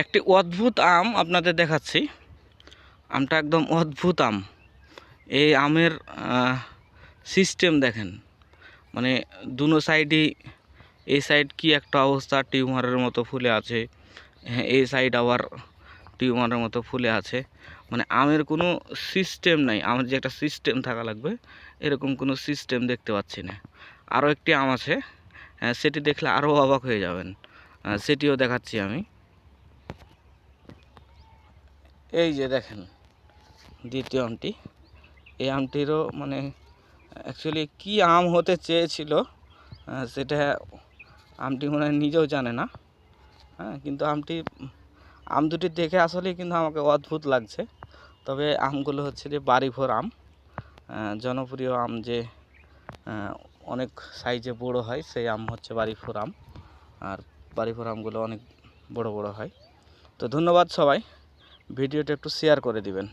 একটি অদ্ভুত আম আপনাদের দেখাচ্ছি। আমটা একদম অদ্ভুত আম। এই আমের সিস্টেম দেখেন। মানে দুনো সাইডই এই সাইড কি একটা অবস্থা টিউমারের মতো ফুলে আছে। হ্যাঁ এই সাইড আবার টিউমারের মতো ফুলে আছে। মানে আমের কোনো সিস্টেম নাই। আমের যে একটা সিস্টেম থাকা লাগবে এরকম কোনো সিস্টেম দেখতে পাচ্ছি না। আরও একটি আম আছে। হ্যাঁ, সেটি দেখলে আরও অবাক হয়ে যাবেন। সেটিও দেখাচ্ছি আমি। এই যে দেখেন, দ্বিতীয় আমটি। এই আমটিরও মানে অ্যাকচুয়ালি কি আম হতে চেয়েছিল সেটা আমটি মনে হয় নিজেও জানে না। হ্যাঁ কিন্তু আমটি, আম দুটি দেখে আসলেই কিন্তু আমাকে অদ্ভুত লাগছে। তবে আমগুলো হচ্ছে যে বাড়িভোর আম জনপ্রিয় আম যে অনেক সাইজে বড় হয়, সেই আম হচ্ছে বাড়িভোর আম। আর বাড়িভোর আমগুলো অনেক বড় বড় হয়। তো ধন্যবাদ সবাই। ভিডিওটা একটু শেয়ার করে দিবেন।